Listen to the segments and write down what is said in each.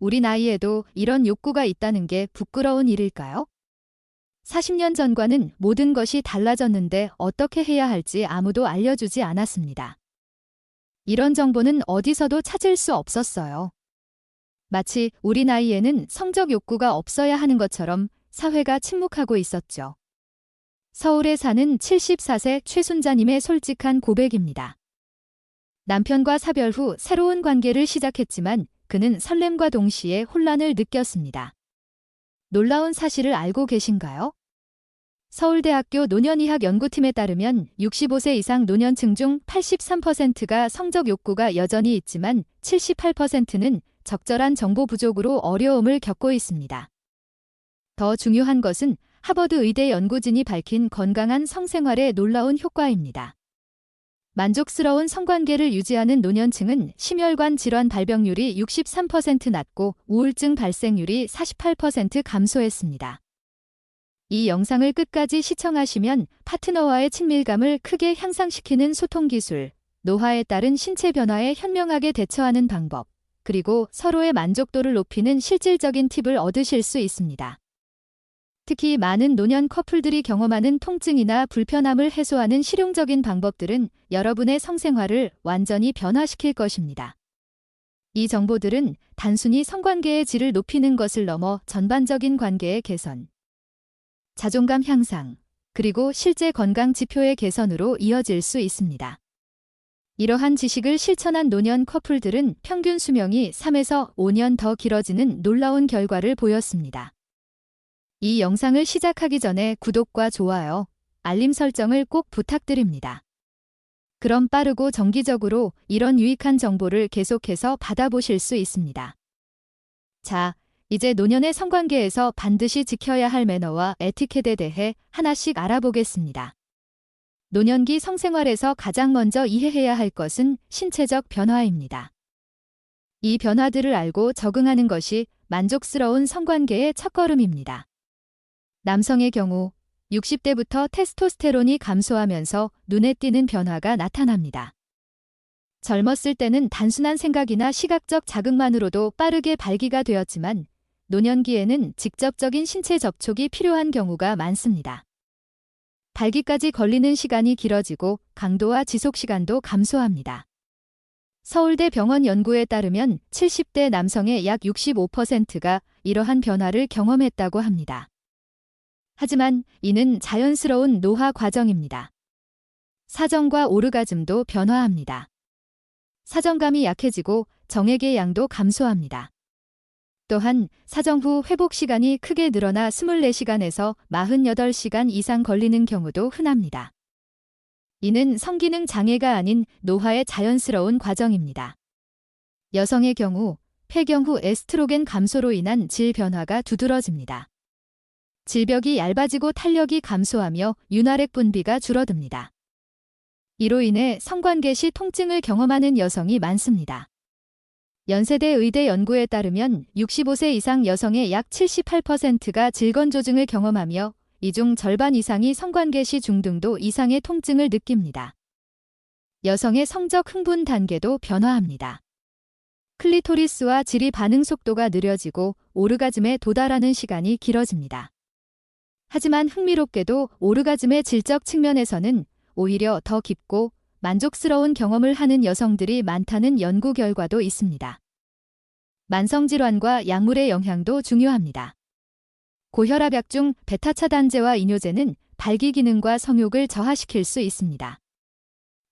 우리 나이에도 이런 욕구가 있다는 게 부끄러운 일일까요? 40년 전과는 모든 것이 달라졌는데 어떻게 해야 할지 아무도 알려주지 않았습니다. 이런 정보는 어디서도 찾을 수 없었어요. 마치 우리 나이에는 성적 욕구가 없어야 하는 것처럼 사회가 침묵하고 있었죠. 서울에 사는 74세 최순자님의 솔직한 고백입니다. 남편과 사별 후 새로운 관계를 시작했지만 그는 설렘과 동시에 혼란을 느꼈습니다. 놀라운 사실을 알고 계신가요? 서울대학교 노년의학 연구팀에 따르면 65세 이상 노년층 중 83%가 성적 욕구가 여전히 있지만 78%는 적절한 정보 부족으로 어려움을 겪고 있습니다. 더 중요한 것은 하버드 의대 연구진이 밝힌 건강한 성생활의 놀라운 효과입니다. 만족스러운 성관계를 유지하는 노년층은 심혈관 질환 발병률이 63% 낮고 우울증 발생률이 48% 감소했습니다. 이 영상을 끝까지 시청하시면 파트너와의 친밀감을 크게 향상시키는 소통 기술, 노화에 따른 신체 변화에 현명하게 대처하는 방법, 그리고 서로의 만족도를 높이는 실질적인 팁을 얻으실 수 있습니다. 특히 많은 노년 커플들이 경험하는 통증이나 불편함을 해소하는 실용적인 방법들은 여러분의 성생활을 완전히 변화시킬 것입니다. 이 정보들은 단순히 성관계의 질을 높이는 것을 넘어 전반적인 관계의 개선, 자존감 향상, 그리고 실제 건강 지표의 개선으로 이어질 수 있습니다. 이러한 지식을 실천한 노년 커플들은 평균 수명이 3에서 5년 더 길어지는 놀라운 결과를 보였습니다. 이 영상을 시작하기 전에 구독과 좋아요, 알림 설정을 꼭 부탁드립니다. 그럼 빠르고 정기적으로 이런 유익한 정보를 계속해서 받아보실 수 있습니다. 자, 이제 노년의 성관계에서 반드시 지켜야 할 매너와 에티켓에 대해 하나씩 알아보겠습니다. 노년기 성생활에서 가장 먼저 이해해야 할 것은 신체적 변화입니다. 이 변화들을 알고 적응하는 것이 만족스러운 성관계의 첫걸음입니다. 남성의 경우 60대부터 테스토스테론이 감소하면서 눈에 띄는 변화가 나타납니다. 젊었을 때는 단순한 생각이나 시각적 자극만으로도 빠르게 발기가 되었지만 노년기에는 직접적인 신체 접촉이 필요한 경우가 많습니다. 발기까지 걸리는 시간이 길어지고 강도와 지속 시간도 감소합니다. 서울대 병원 연구에 따르면 70대 남성의 약 65%가 이러한 변화를 경험했다고 합니다. 하지만 이는 자연스러운 노화 과정입니다. 사정과 오르가즘도 변화합니다. 사정감이 약해지고 정액의 양도 감소합니다. 또한 사정 후 회복 시간이 크게 늘어나 24시간에서 48시간 이상 걸리는 경우도 흔합니다. 이는 성기능 장애가 아닌 노화의 자연스러운 과정입니다. 여성의 경우 폐경 후 에스트로겐 감소로 인한 질 변화가 두드러집니다. 질벽이 얇아지고 탄력이 감소하며 윤활액 분비가 줄어듭니다. 이로 인해 성관계 시 통증을 경험하는 여성이 많습니다. 연세대 의대 연구에 따르면 65세 이상 여성의 약 78%가 질건조증을 경험하며 이 중 절반 이상이 성관계 시 중등도 이상의 통증을 느낍니다. 여성의 성적 흥분 단계도 변화합니다. 클리토리스와 질이 반응 속도가 느려지고 오르가즘에 도달하는 시간이 길어집니다. 하지만 흥미롭게도 오르가즘의 질적 측면에서는 오히려 더 깊고 만족스러운 경험을 하는 여성들이 많다는 연구 결과도 있습니다. 만성질환과 약물의 영향도 중요합니다. 고혈압약 중 베타 차단제와 이뇨제는 발기 기능과 성욕을 저하시킬 수 있습니다.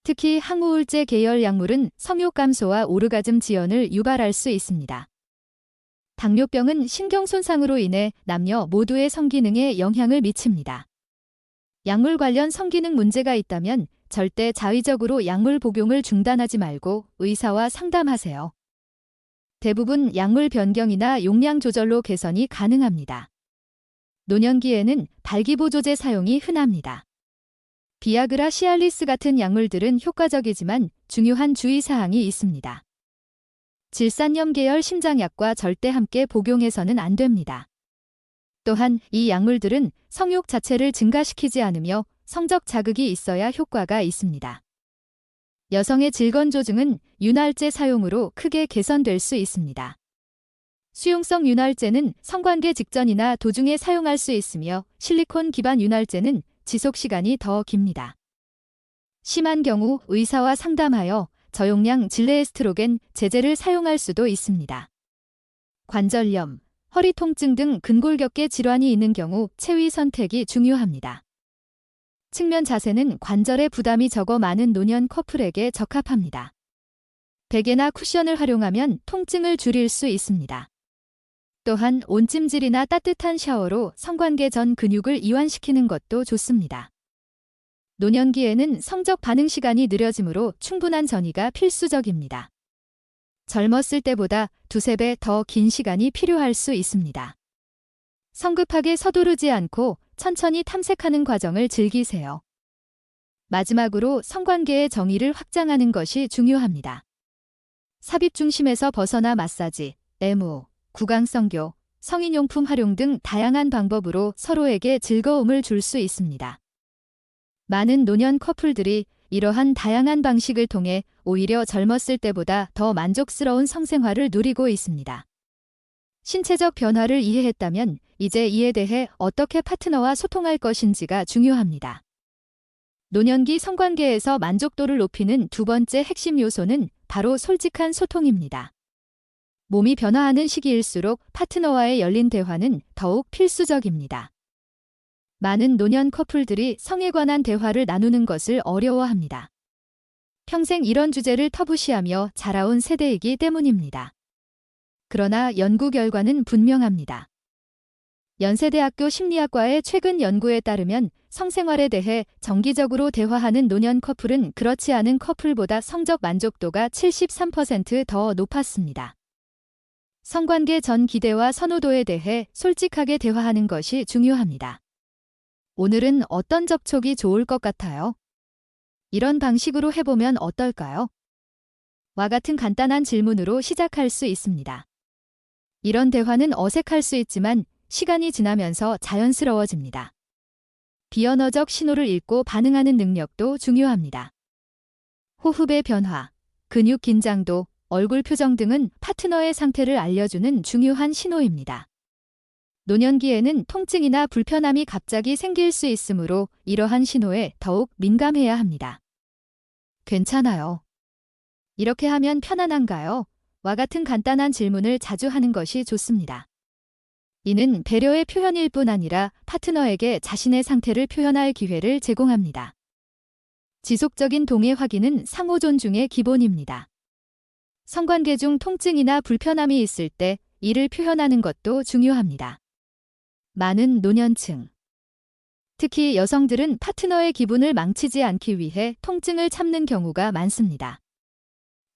특히 항우울제 계열 약물은 성욕 감소와 오르가즘 지연을 유발할 수 있습니다. 당뇨병은 신경 손상으로 인해 남녀 모두의 성기능에 영향을 미칩니다. 약물 관련 성기능 문제가 있다면 절대 자의적으로 약물 복용을 중단하지 말고 의사와 상담하세요. 대부분 약물 변경이나 용량 조절로 개선이 가능합니다. 노년기에는 발기보조제 사용이 흔합니다. 비아그라 시알리스 같은 약물들은 효과적이지만 중요한 주의사항이 있습니다. 질산염 계열 심장약과 절대 함께 복용해서는 안 됩니다. 또한 이 약물들은 성욕 자체를 증가시키지 않으며 성적 자극이 있어야 효과가 있습니다. 여성의 질건 조증은 윤활제 사용으로 크게 개선될 수 있습니다. 수용성 윤활제는 성관계 직전이나 도중에 사용할 수 있으며 실리콘 기반 윤활제는 지속 시간이 더 깁니다. 심한 경우 의사와 상담하여 저용량 질레에스트로겐 제제를 사용할 수도 있습니다. 관절염, 허리 통증 등 근골격계 질환이 있는 경우 체위 선택이 중요합니다. 측면 자세는 관절의 부담이 적어 많은 노년 커플에게 적합합니다. 베개나 쿠션을 활용하면 통증을 줄일 수 있습니다. 또한 온찜질이나 따뜻한 샤워로 성관계 전 근육을 이완시키는 것도 좋습니다. 노년기에는 성적 반응 시간이 느려지므로 충분한 전이가 필수적입니다. 젊었을 때보다 두세 배 더 긴 시간이 필요할 수 있습니다. 성급하게 서두르지 않고 천천히 탐색하는 과정을 즐기세요. 마지막으로 성관계의 정의를 확장하는 것이 중요합니다. 삽입 중심에서 벗어나 마사지, 애무, 구강성교, 성인용품 활용 등 다양한 방법으로 서로에게 즐거움을 줄 수 있습니다. 많은 노년 커플들이 이러한 다양한 방식을 통해 오히려 젊었을 때보다 더 만족스러운 성생활을 누리고 있습니다. 신체적 변화를 이해했다면 이제 이에 대해 어떻게 파트너와 소통할 것인지가 중요합니다. 노년기 성관계에서 만족도를 높이는 두 번째 핵심 요소는 바로 솔직한 소통입니다. 몸이 변화하는 시기일수록 파트너와의 열린 대화는 더욱 필수적입니다. 많은 노년 커플들이 성에 관한 대화를 나누는 것을 어려워합니다. 평생 이런 주제를 터부시하며 자라온 세대이기 때문입니다. 그러나 연구 결과는 분명합니다. 연세대학교 심리학과의 최근 연구에 따르면 성생활에 대해 정기적으로 대화하는 노년 커플은 그렇지 않은 커플보다 성적 만족도가 73%더 높았습니다. 성관계 전 기대와 선호도에 대해 솔직하게 대화하는 것이 중요합니다. 오늘은 어떤 접촉이 좋을 것 같아요? 이런 방식으로 해보면 어떨까요? 와 같은 간단한 질문으로 시작할 수 있습니다. 이런 대화는 어색할 수 있지만 시간이 지나면서 자연스러워집니다. 비언어적 신호를 읽고 반응하는 능력도 중요합니다. 호흡의 변화, 근육 긴장도, 얼굴 표정 등은 파트너의 상태를 알려주는 중요한 신호입니다. 노년기에는 통증이나 불편함이 갑자기 생길 수 있으므로 이러한 신호에 더욱 민감해야 합니다. 괜찮아요. 이렇게 하면 편안한가요? 와 같은 간단한 질문을 자주 하는 것이 좋습니다. 이는 배려의 표현일 뿐 아니라 파트너에게 자신의 상태를 표현할 기회를 제공합니다. 지속적인 동의 확인은 상호 존중의 기본입니다. 성관계 중 통증이나 불편함이 있을 때 이를 표현하는 것도 중요합니다. 많은 노년층. 특히 여성들은 파트너의 기분을 망치지 않기 위해 통증을 참는 경우가 많습니다.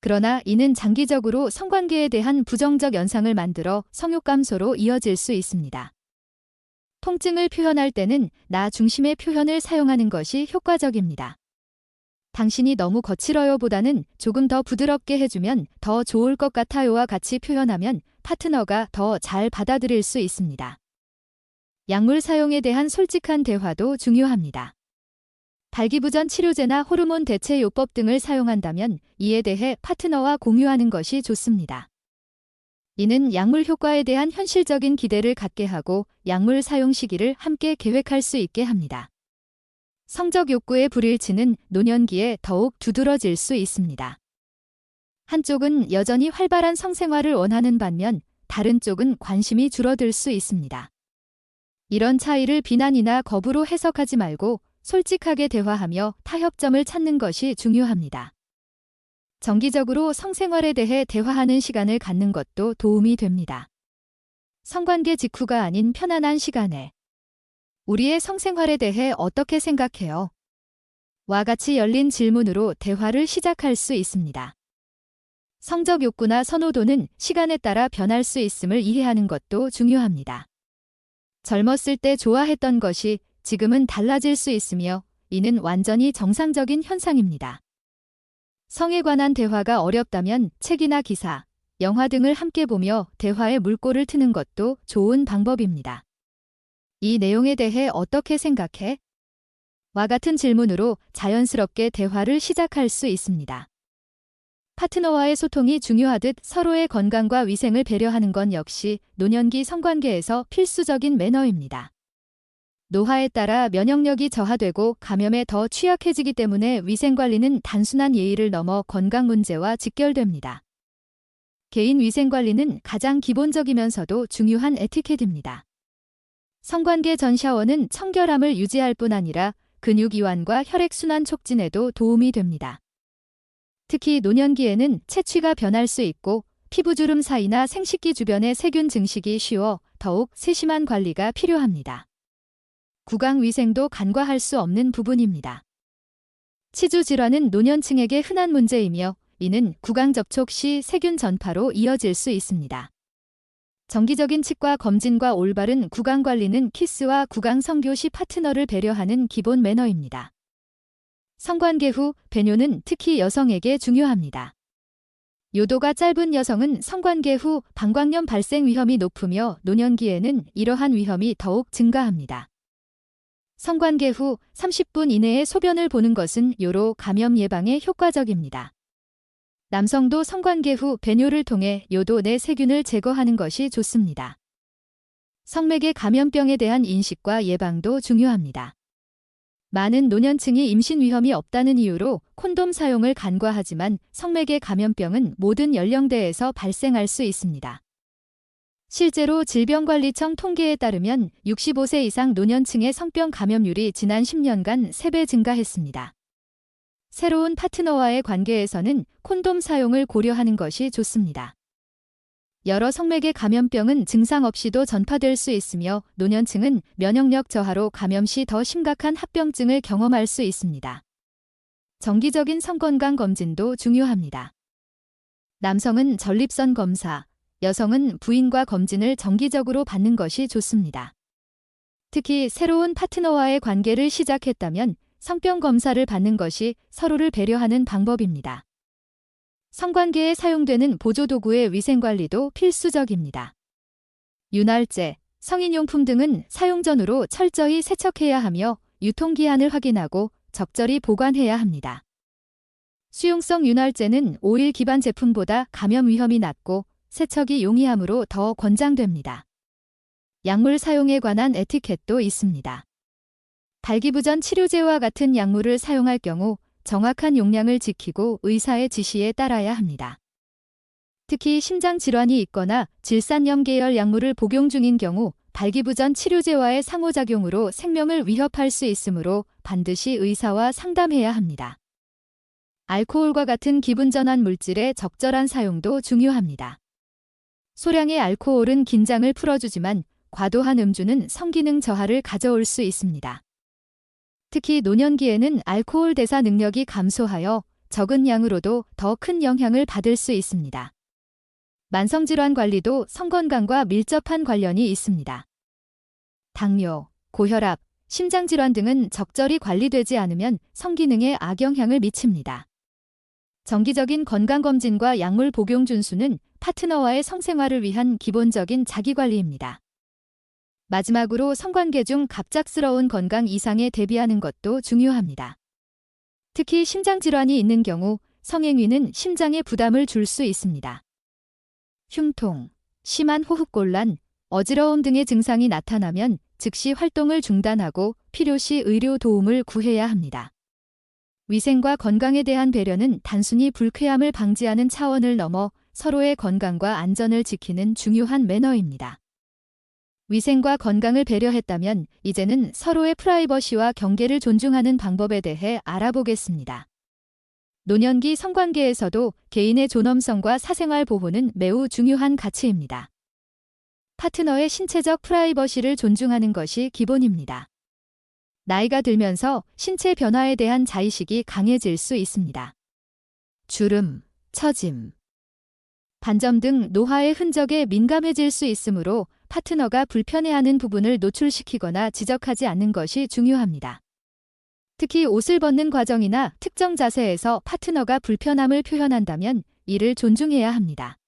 그러나 이는 장기적으로 성관계에 대한 부정적 연상을 만들어 성욕 감소로 이어질 수 있습니다. 통증을 표현할 때는 나 중심의 표현을 사용하는 것이 효과적입니다. 당신이 너무 거칠어요 보다는 조금 더 부드럽게 해주면 더 좋을 것 같아요와 같이 표현하면 파트너가 더 잘 받아들일 수 있습니다. 약물 사용에 대한 솔직한 대화도 중요합니다. 발기부전 치료제나 호르몬 대체 요법 등을 사용한다면 이에 대해 파트너와 공유하는 것이 좋습니다. 이는 약물 효과에 대한 현실적인 기대를 갖게 하고 약물 사용 시기를 함께 계획할 수 있게 합니다. 성적 욕구의 불일치는 노년기에 더욱 두드러질 수 있습니다. 한쪽은 여전히 활발한 성생활을 원하는 반면 다른 쪽은 관심이 줄어들 수 있습니다. 이런 차이를 비난이나 거부로 해석하지 말고 솔직하게 대화하며 타협점을 찾는 것이 중요합니다. 정기적으로 성생활에 대해 대화하는 시간을 갖는 것도 도움이 됩니다. 성관계 직후가 아닌 편안한 시간에 우리의 성생활에 대해 어떻게 생각해요? 와 같이 열린 질문으로 대화를 시작할 수 있습니다. 성적 욕구나 선호도는 시간에 따라 변할 수 있음을 이해하는 것도 중요합니다. 젊었을 때 좋아했던 것이 지금은 달라질 수 있으며 이는 완전히 정상적인 현상입니다. 성에 관한 대화가 어렵다면 책이나 기사, 영화 등을 함께 보며 대화에 물꼬를 트는 것도 좋은 방법입니다. 이 내용에 대해 어떻게 생각해? 와 같은 질문으로 자연스럽게 대화를 시작할 수 있습니다. 파트너와의 소통이 중요하듯 서로의 건강과 위생을 배려하는 건 역시 노년기 성관계에서 필수적인 매너입니다. 노화에 따라 면역력이 저하되고 감염에 더 취약해지기 때문에 위생관리는 단순한 예의를 넘어 건강 문제와 직결됩니다. 개인 위생관리는 가장 기본적이면서도 중요한 에티켓입니다. 성관계 전 샤워는 청결함을 유지할 뿐 아니라 근육 이완과 혈액순환 촉진에도 도움이 됩니다. 특히 노년기에는 채취가 변할 수 있고 피부주름 사이나 생식기 주변의 세균 증식이 쉬워 더욱 세심한 관리가 필요합니다. 구강 위생도 간과할 수 없는 부분입니다. 치주 질환은 노년층에게 흔한 문제이며 이는 구강 접촉 시 세균 전파로 이어질 수 있습니다. 정기적인 치과 검진과 올바른 구강 관리는 키스와 구강 성교 시 파트너를 배려하는 기본 매너입니다. 성관계 후 배뇨는 특히 여성에게 중요합니다. 요도가 짧은 여성은 성관계 후 방광염 발생 위험이 높으며 노년기에는 이러한 위험이 더욱 증가합니다. 성관계 후 30분 이내에 소변을 보는 것은 요로 감염 예방에 효과적입니다. 남성도 성관계 후 배뇨를 통해 요도 내 세균을 제거하는 것이 좋습니다. 성맥의 감염병에 대한 인식과 예방도 중요합니다. 많은 노년층이 임신 위험이 없다는 이유로 콘돔 사용을 간과하지만 성맥의 감염병은 모든 연령대에서 발생할 수 있습니다. 실제로 질병관리청 통계에 따르면 65세 이상 노년층의 성병 감염률이 지난 10년간 3배 증가했습니다. 새로운 파트너와의 관계에서는 콘돔 사용을 고려하는 것이 좋습니다. 여러 성맥의 감염병은 증상 없이도 전파될 수 있으며 노년층은 면역력 저하로 감염 시 더 심각한 합병증을 경험할 수 있습니다. 정기적인 성건강 검진도 중요합니다. 남성은 전립선 검사, 여성은 부인과 검진을 정기적으로 받는 것이 좋습니다. 특히 새로운 파트너와의 관계를 시작했다면 성병 검사를 받는 것이 서로를 배려하는 방법입니다. 성관계에 사용되는 보조도구의 위생관리도 필수적입니다. 윤활제, 성인용품 등은 사용 전후로 철저히 세척해야 하며 유통기한을 확인하고 적절히 보관해야 합니다. 수용성 윤활제는 오일 기반 제품보다 감염 위험이 낮고 세척이 용이하므로 더 권장됩니다. 약물 사용에 관한 에티켓도 있습니다. 발기부전 치료제와 같은 약물을 사용할 경우 정확한 용량을 지키고 의사의 지시에 따라야 합니다. 특히 심장 질환이 있거나 질산염 계열 약물을 복용 중인 경우 발기부전 치료제와의 상호작용으로 생명을 위협할 수 있으므로 반드시 의사와 상담해야 합니다. 알코올과 같은 기분전환 물질의 적절한 사용도 중요합니다. 소량의 알코올은 긴장을 풀어주지만 과도한 음주는 성기능 저하를 가져올 수 있습니다. 특히 노년기에는 알코올 대사 능력이 감소하여 적은 양으로도 더 큰 영향을 받을 수 있습니다. 만성질환 관리도 성건강과 밀접한 관련이 있습니다. 당뇨, 고혈압, 심장질환 등은 적절히 관리되지 않으면 성기능에 악영향을 미칩니다. 정기적인 건강검진과 약물 복용 준수는 파트너와의 성생활을 위한 기본적인 자기관리입니다. 마지막으로 성관계 중 갑작스러운 건강 이상에 대비하는 것도 중요합니다. 특히 심장질환이 있는 경우 성행위는 심장에 부담을 줄 수 있습니다. 흉통, 심한 호흡곤란, 어지러움 등의 증상이 나타나면 즉시 활동을 중단하고 필요시 의료 도움을 구해야 합니다. 위생과 건강에 대한 배려는 단순히 불쾌함을 방지하는 차원을 넘어 서로의 건강과 안전을 지키는 중요한 매너입니다. 위생과 건강을 배려했다면 이제는 서로의 프라이버시와 경계를 존중하는 방법에 대해 알아보겠습니다. 노년기 성관계에서도 개인의 존엄성과 사생활 보호는 매우 중요한 가치입니다. 파트너의 신체적 프라이버시를 존중하는 것이 기본입니다. 나이가 들면서 신체 변화에 대한 자의식이 강해질 수 있습니다. 주름, 처짐, 반점 등 노화의 흔적에 민감해질 수 있으므로 파트너가 불편해하는 부분을 노출시키거나 지적하지 않는 것이 중요합니다. 특히 옷을 벗는 과정이나 특정 자세에서 파트너가 불편함을 표현한다면 이를 존중해야 합니다.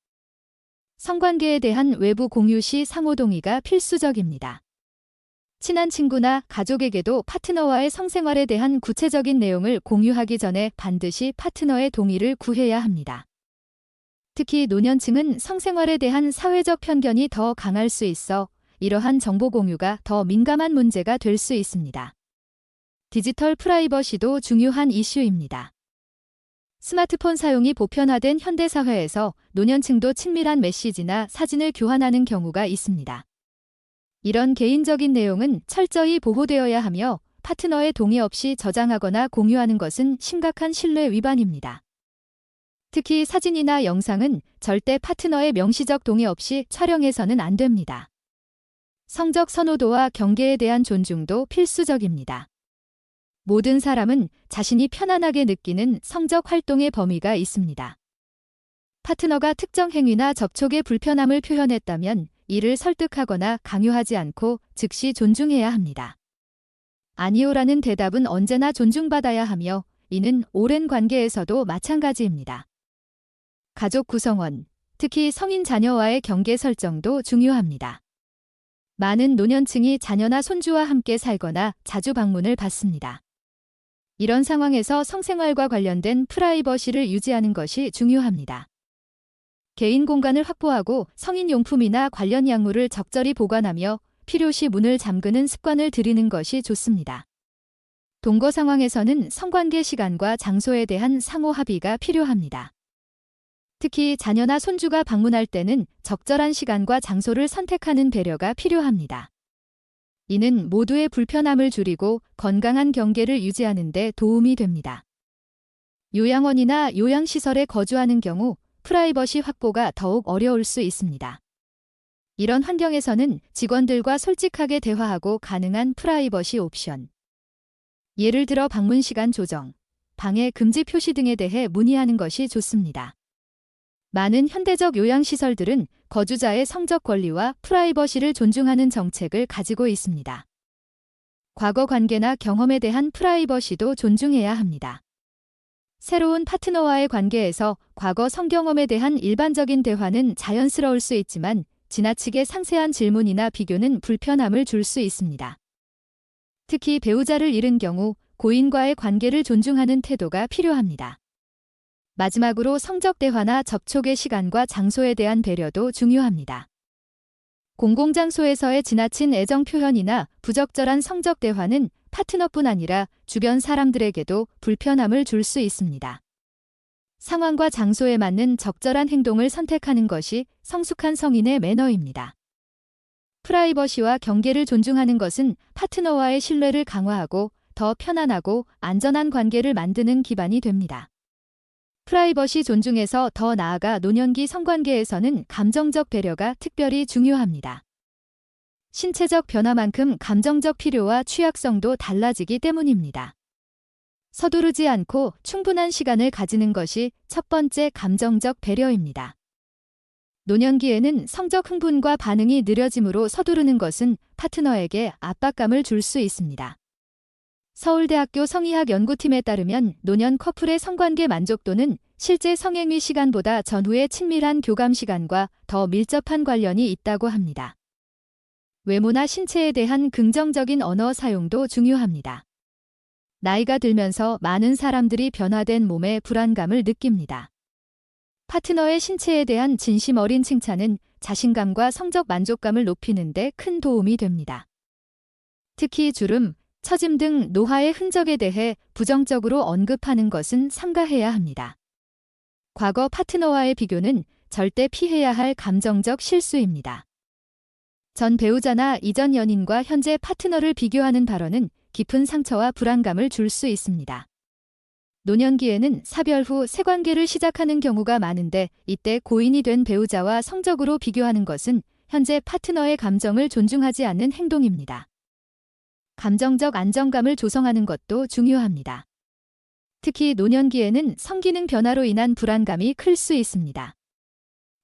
성관계에 대한 외부 공유 시 상호 동의가 필수적입니다. 친한 친구나 가족에게도 파트너와의 성생활에 대한 구체적인 내용을 공유하기 전에 반드시 파트너의 동의를 구해야 합니다. 특히 노년층은 성생활에 대한 사회적 편견이 더 강할 수 있어 이러한 정보 공유가 더 민감한 문제가 될 수 있습니다. 디지털 프라이버시도 중요한 이슈입니다. 스마트폰 사용이 보편화된 현대사회에서 노년층도 친밀한 메시지나 사진을 교환하는 경우가 있습니다. 이런 개인적인 내용은 철저히 보호되어야 하며 파트너의 동의 없이 저장하거나 공유하는 것은 심각한 신뢰 위반입니다. 특히 사진이나 영상은 절대 파트너의 명시적 동의 없이 촬영해서는 안 됩니다. 성적 선호도와 경계에 대한 존중도 필수적입니다. 모든 사람은 자신이 편안하게 느끼는 성적 활동의 범위가 있습니다. 파트너가 특정 행위나 접촉의 불편함을 표현했다면 이를 설득하거나 강요하지 않고 즉시 존중해야 합니다. 아니오라는 대답은 언제나 존중받아야 하며 이는 오랜 관계에서도 마찬가지입니다. 가족 구성원, 특히 성인 자녀와의 경계 설정도 중요합니다. 많은 노년층이 자녀나 손주와 함께 살거나 자주 방문을 받습니다. 이런 상황에서 성생활과 관련된 프라이버시를 유지하는 것이 중요합니다. 개인 공간을 확보하고 성인 용품이나 관련 약물을 적절히 보관하며 필요시 문을 잠그는 습관을 들이는 것이 좋습니다. 동거 상황에서는 성관계 시간과 장소에 대한 상호 합의가 필요합니다. 특히 자녀나 손주가 방문할 때는 적절한 시간과 장소를 선택하는 배려가 필요합니다. 이는 모두의 불편함을 줄이고 건강한 경계를 유지하는 데 도움이 됩니다. 요양원이나 요양시설에 거주하는 경우 프라이버시 확보가 더욱 어려울 수 있습니다. 이런 환경에서는 직원들과 솔직하게 대화하고 가능한 프라이버시 옵션. 예를 들어 방문 시간 조정, 방해 금지 표시 등에 대해 문의하는 것이 좋습니다. 많은 현대적 요양시설들은 거주자의 성적 권리와 프라이버시를 존중하는 정책을 가지고 있습니다. 과거 관계나 경험에 대한 프라이버시도 존중해야 합니다. 새로운 파트너와의 관계에서 과거 성경험에 대한 일반적인 대화는 자연스러울 수 있지만 지나치게 상세한 질문이나 비교는 불편함을 줄 수 있습니다. 특히 배우자를 잃은 경우 고인과의 관계를 존중하는 태도가 필요합니다. 마지막으로 성적 대화나 접촉의 시간과 장소에 대한 배려도 중요합니다. 공공장소에서의 지나친 애정 표현이나 부적절한 성적 대화는 파트너뿐 아니라 주변 사람들에게도 불편함을 줄 수 있습니다. 상황과 장소에 맞는 적절한 행동을 선택하는 것이 성숙한 성인의 매너입니다. 프라이버시와 경계를 존중하는 것은 파트너와의 신뢰를 강화하고 더 편안하고 안전한 관계를 만드는 기반이 됩니다. 프라이버시 존중에서 더 나아가 노년기 성관계에서는 감정적 배려가 특별히 중요합니다. 신체적 변화만큼 감정적 필요와 취약성도 달라지기 때문입니다. 서두르지 않고 충분한 시간을 가지는 것이 첫 번째 감정적 배려입니다. 노년기에는 성적 흥분과 반응이 느려짐으로 서두르는 것은 파트너에게 압박감을 줄 수 있습니다. 서울대학교 성의학 연구팀에 따르면 노년 커플의 성관계 만족도는 실제 성행위 시간보다 전후의 친밀한 교감 시간과 더 밀접한 관련이 있다고 합니다. 외모나 신체에 대한 긍정적인 언어 사용도 중요합니다. 나이가 들면서 많은 사람들이 변화된 몸에 불안감을 느낍니다. 파트너의 신체에 대한 진심 어린 칭찬은 자신감과 성적 만족감을 높이는 데 큰 도움이 됩니다. 특히 주름, 처짐 등 노화의 흔적에 대해 부정적으로 언급하는 것은 삼가해야 합니다. 과거 파트너와의 비교는 절대 피해야 할 감정적 실수입니다. 전 배우자나 이전 연인과 현재 파트너를 비교하는 발언은 깊은 상처와 불안감을 줄 수 있습니다. 노년기에는 사별 후 새 관계를 시작하는 경우가 많은데 이때 고인이 된 배우자와 성적으로 비교하는 것은 현재 파트너의 감정을 존중하지 않는 행동입니다. 감정적 안정감을 조성하는 것도 중요합니다. 특히 노년기에는 성기능 변화로 인한 불안감이 클 수 있습니다.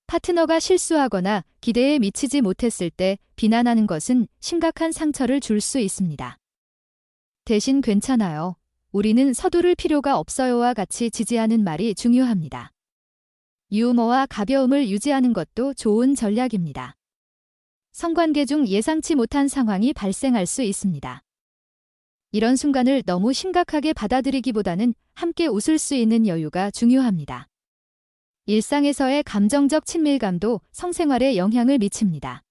파트너가 실수하거나 기대에 미치지 못했을 때 비난하는 것은 심각한 상처를 줄 수 있습니다. 대신 괜찮아요. 우리는 서두를 필요가 없어요와 같이 지지하는 말이 중요합니다. 유머와 가벼움을 유지하는 것도 좋은 전략입니다. 성관계 중 예상치 못한 상황이 발생할 수 있습니다. 이런 순간을 너무 심각하게 받아들이기보다는 함께 웃을 수 있는 여유가 중요합니다. 일상에서의 감정적 친밀감도 성생활에 영향을 미칩니다.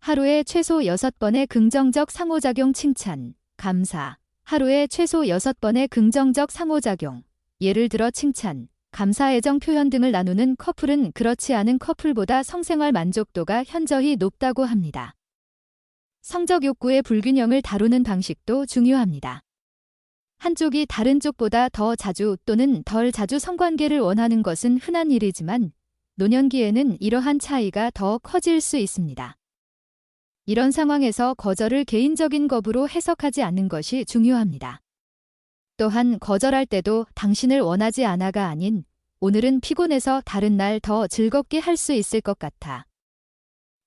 하루에 최소 6번의 긍정적 상호작용 칭찬, 감사. 하루에 최소 6번의 긍정적 상호작용. 예를 들어 칭찬, 감사 애정 표현 등을 나누는 커플은 그렇지 않은 커플보다 성생활 만족도가 현저히 높다고 합니다. 성적 욕구의 불균형을 다루는 방식도 중요합니다. 한쪽이 다른 쪽보다 더 자주 또는 덜 자주 성관계를 원하는 것은 흔한 일이지만 노년기에는 이러한 차이가 더 커질 수 있습니다. 이런 상황에서 거절을 개인적인 겁으로 해석하지 않는 것이 중요합니다. 또한 거절할 때도 당신을 원하지 않아가 아닌 오늘은 피곤해서 다른 날 더 즐겁게 할 수 있을 것 같아.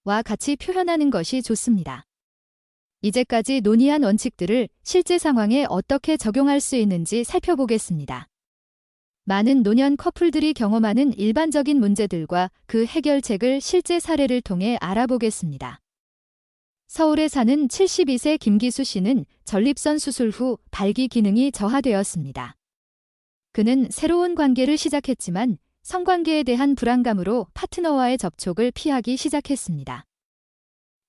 와 같이 표현하는 것이 좋습니다. 이제까지 논의한 원칙들을 실제 상황에 어떻게 적용할 수 있는지 살펴보겠습니다. 많은 노년 커플들이 경험하는 일반적인 문제들과 그 해결책을 실제 사례를 통해 알아보겠습니다. 서울에 사는 72세 김기수 씨는 전립선 수술 후 발기 기능이 저하되었습니다. 그는 새로운 관계를 시작했지만 성관계에 대한 불안감으로 파트너와의 접촉을 피하기 시작했습니다.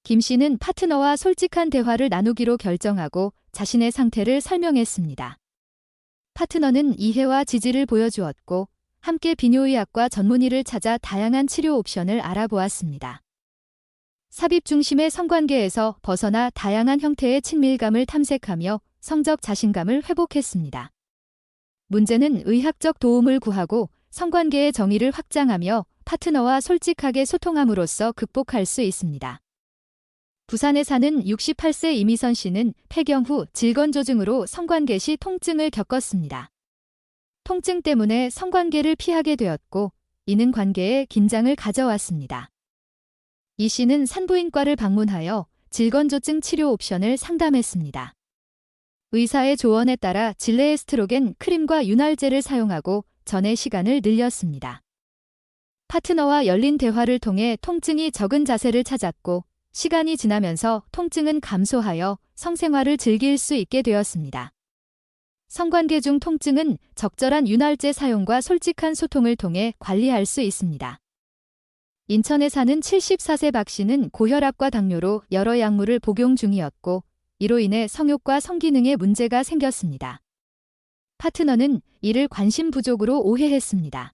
김 씨는 파트너와 솔직한 대화를 나누기로 결정하고 자신의 상태를 설명했습니다. 파트너는 이해와 지지를 보여주었고 함께 비뇨의학과 전문의를 찾아 다양한 치료 옵션을 알아보았습니다. 삽입 중심의 성관계에서 벗어나 다양한 형태의 친밀감을 탐색하며 성적 자신감을 회복했습니다. 문제는 의학적 도움을 구하고 성관계의 정의를 확장하며 파트너와 솔직하게 소통함으로써 극복할 수 있습니다. 부산에 사는 68세 이미선 씨는 폐경 후 질건조증으로 성관계 시 통증을 겪었습니다. 통증 때문에 성관계를 피하게 되었고 이는 관계에 긴장을 가져왔습니다. 이 씨는 산부인과를 방문하여 질건조증 치료 옵션을 상담했습니다. 의사의 조언에 따라 질레 에스트로겐 크림과 윤활제를 사용하고 전의 시간을 늘렸습니다. 파트너와 열린 대화를 통해 통증이 적은 자세를 찾았고 시간이 지나면서 통증은 감소하여 성생활을 즐길 수 있게 되었습니다. 성관계 중 통증은 적절한 윤활제 사용과 솔직한 소통을 통해 관리할 수 있습니다. 인천에 사는 74세 박 씨는 고혈압과 당뇨로 여러 약물을 복용 중이었고 이로 인해 성욕과 성기능에 문제가 생겼습니다. 파트너는 이를 관심 부족으로 오해했습니다.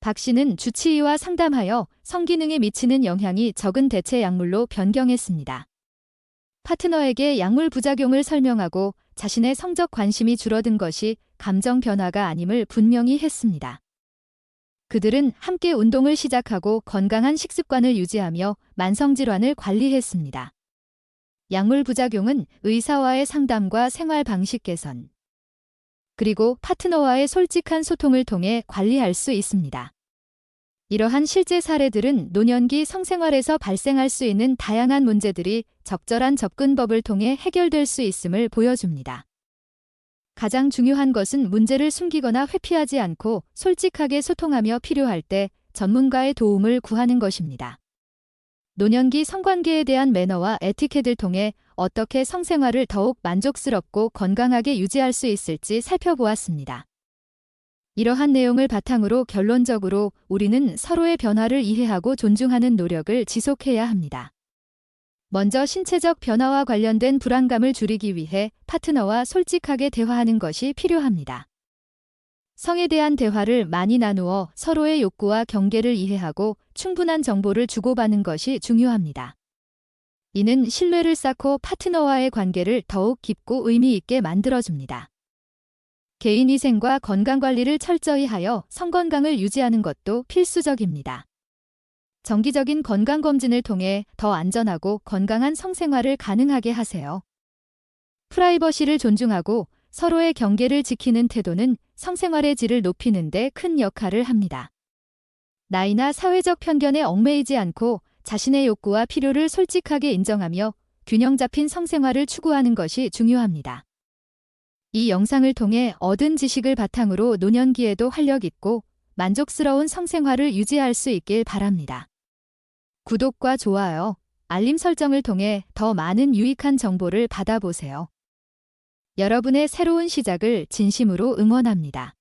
박 씨는 주치의와 상담하여 성기능에 미치는 영향이 적은 대체 약물로 변경했습니다. 파트너에게 약물 부작용을 설명하고 자신의 성적 관심이 줄어든 것이 감정 변화가 아님을 분명히 했습니다. 그들은 함께 운동을 시작하고 건강한 식습관을 유지하며 만성질환을 관리했습니다. 약물 부작용은 의사와의 상담과 생활 방식 개선, 그리고 파트너와의 솔직한 소통을 통해 관리할 수 있습니다. 이러한 실제 사례들은 노년기 성생활에서 발생할 수 있는 다양한 문제들이 적절한 접근법을 통해 해결될 수 있음을 보여줍니다. 가장 중요한 것은 문제를 숨기거나 회피하지 않고 솔직하게 소통하며 필요할 때 전문가의 도움을 구하는 것입니다. 노년기 성관계에 대한 매너와 에티켓을 통해 어떻게 성생활을 더욱 만족스럽고 건강하게 유지할 수 있을지 살펴보았습니다. 이러한 내용을 바탕으로 결론적으로 우리는 서로의 변화를 이해하고 존중하는 노력을 지속해야 합니다. 먼저 신체적 변화와 관련된 불안감을 줄이기 위해 파트너와 솔직하게 대화하는 것이 필요합니다. 성에 대한 대화를 많이 나누어 서로의 욕구와 경계를 이해하고 충분한 정보를 주고받는 것이 중요합니다. 이는 신뢰를 쌓고 파트너와의 관계를 더욱 깊고 의미 있게 만들어줍니다. 개인 위생과 건강 관리를 철저히 하여 성건강을 유지하는 것도 필수적입니다. 정기적인 건강검진을 통해 더 안전하고 건강한 성생활을 가능하게 하세요. 프라이버시를 존중하고 서로의 경계를 지키는 태도는 성생활의 질을 높이는 데 큰 역할을 합니다. 나이나 사회적 편견에 얽매이지 않고 자신의 욕구와 필요를 솔직하게 인정하며 균형 잡힌 성생활을 추구하는 것이 중요합니다. 이 영상을 통해 얻은 지식을 바탕으로 노년기에도 활력 있고 만족스러운 성생활을 유지할 수 있길 바랍니다. 구독과 좋아요, 알림 설정을 통해 더 많은 유익한 정보를 받아보세요. 여러분의 새로운 시작을 진심으로 응원합니다.